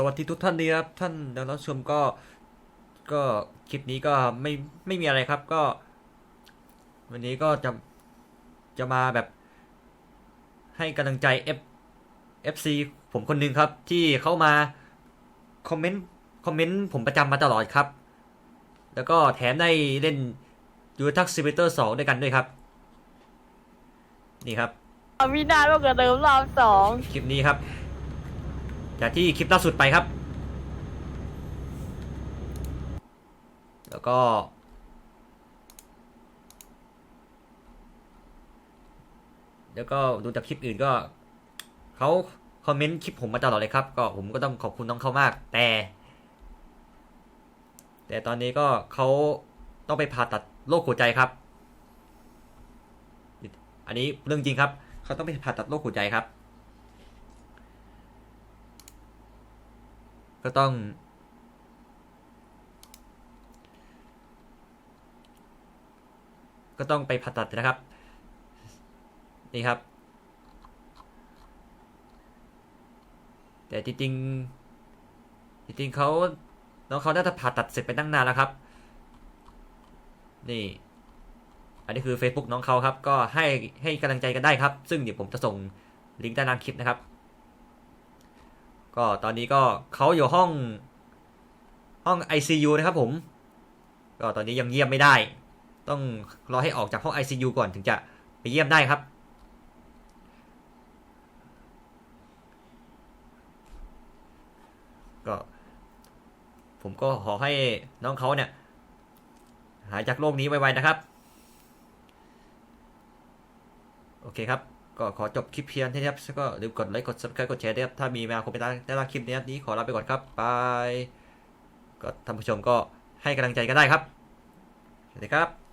สวัสดีทุกท่านดีครับ ท่านนักรับชมก็ก็คลิปนี้ก็ไม่ไม่มีอะไรครับก็ วันนี้ก็จะจะมาแบบ ให้กำลังใจ F FC ผมคนหนึ่งครับ ที่เข้ามาคอมเมนต์คอมเมนต์ผมประจำมาตลอดครับ แล้วก็แถมได้เล่นยูทักซิเวเตอร์สองด้วยกันด้วยครับ นี่ครับวินาศมากกว่าเดิมรอบสองคลิปนี้ครับ จากที่คลิปล่าสุดไปครับ แล้วก็ แล้วก็ดูจากคลิปอื่นก็เขาคอมเมนต์คลิปผมมาตลอดเลยครับ ก็ผมก็ต้องขอบคุณน้องเขามาก แต่ แต่ตอนนี้ก็เขาต้องไปผ่าตัดโรคหัวใจครับ อันนี้เรื่องจริงครับ เขาต้องไปผ่าตัดโรคหัวใจครับ ก็ต้อง ก็ต้องไปผ่าตัดนะครับ นี่ครับ แต่จริงๆจริงๆเขาน้องเขาน่าจะผ่าตัดเสร็จไปตั้งนานแล้วครับ นี่ อันนี้คือ Facebook น้องเขาครับ ก็ให้ให้กำลังใจกันได้ครับ ซึ่งเดี๋ยวผมจะส่งลิงก์ด้านล่างคลิปนะครับ ก็ตอนนี้ก็เขาอยู่ห้องห้อง ICU นะครับผม ก็ตอนนี้ยังเยี่ยมไม่ได้ ต้องรอให้ออกจากห้อง ICU ก่อนถึงจะไปเยี่ยมได้ครับ ก็ผมก็ขอให้น้องเขาเนี่ย หายจากโรคนี้ไวๆนะครับ โอเคครับ ก็ขอจบคลิปเพียงเท่านี้ครับแล้วก็ลืมกดไลค์กด subscribe กดแชร์ด้วยครับถ้ามีมาคอมเมนต์ได้ละคลิปนี้นี้ขอลาไปก่อนครับบายก็ท่านผู้ชมก็ให้กำลังใจกันได้ครับสวัสดีครับ